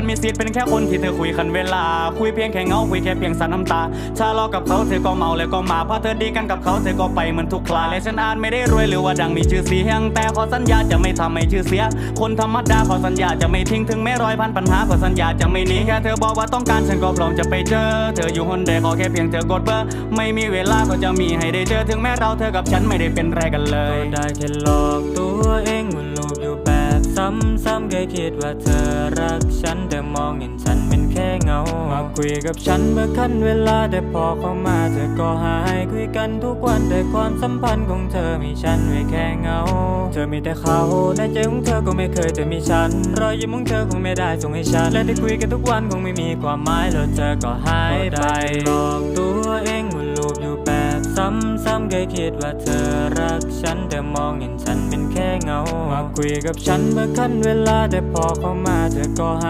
ฉันมีสิทธิ์เป็นแค่คนที่เธอคุยคันเวลา คุยเพียงแค่เงาคุยแค่เพียงสายน้ำตาถ้าเลาะกับเขาเธอก็เมาแล้วก็มาเพราะเธอดีกันกับเขาเธอก็ไปเหมือนทุกคลาและฉันอาจไม่ได้รวยหรือว่าดังมีชื่อเสียง แต่ขอสัญญาจะไม่ทำให้ชื่อเสีย คนธรรมดาขอสัญญาจะไม่ทิ้งถึงแม้ร้อยพันปัญหาขอสัญญาจะไม่หนีแค่เธอบอกว่าต้องการฉันก็พร้อมจะไปเจอ เธออยู่คนเดียวขอแค่เพียงเธอกดเบอร์ไม่มีเวลาก็จะมีให้ได้เจอถึงแม้เราเธอกับฉันไม่ได้เป็นไรกันเลยได้แค่หลอกตัวเอง ซ้ำๆแค่คิดว่าเธอรักฉันแต่มองเห็นฉันเป็นแค่เงา มาคุยกับฉันเมื่อคันเวลาแต่พอเข้ามาเธอก็หายคุยกันทุกวันแต่ความสัมพันธ์ของเธอมีฉันไว้แค่เงา เธอมีแต่เขาในใจของเธอก็ไม่เคยจะมีฉัน รอยยิ้มของเธอคงไม่ได้ส่งให้ฉัน และได้คุยกันทุกวันคงไม่มีความหมายแล้วเธอก็หายไปหลอกตัวเองวนลูปอยู่แบบซ้ำ เคยคิดว่าเธอรักฉันแต่มองเห็นฉันเป็นแค่เงา มาคุยกับฉันเมื่อคันเวลาแต่พอเข้ามาเธอก็หา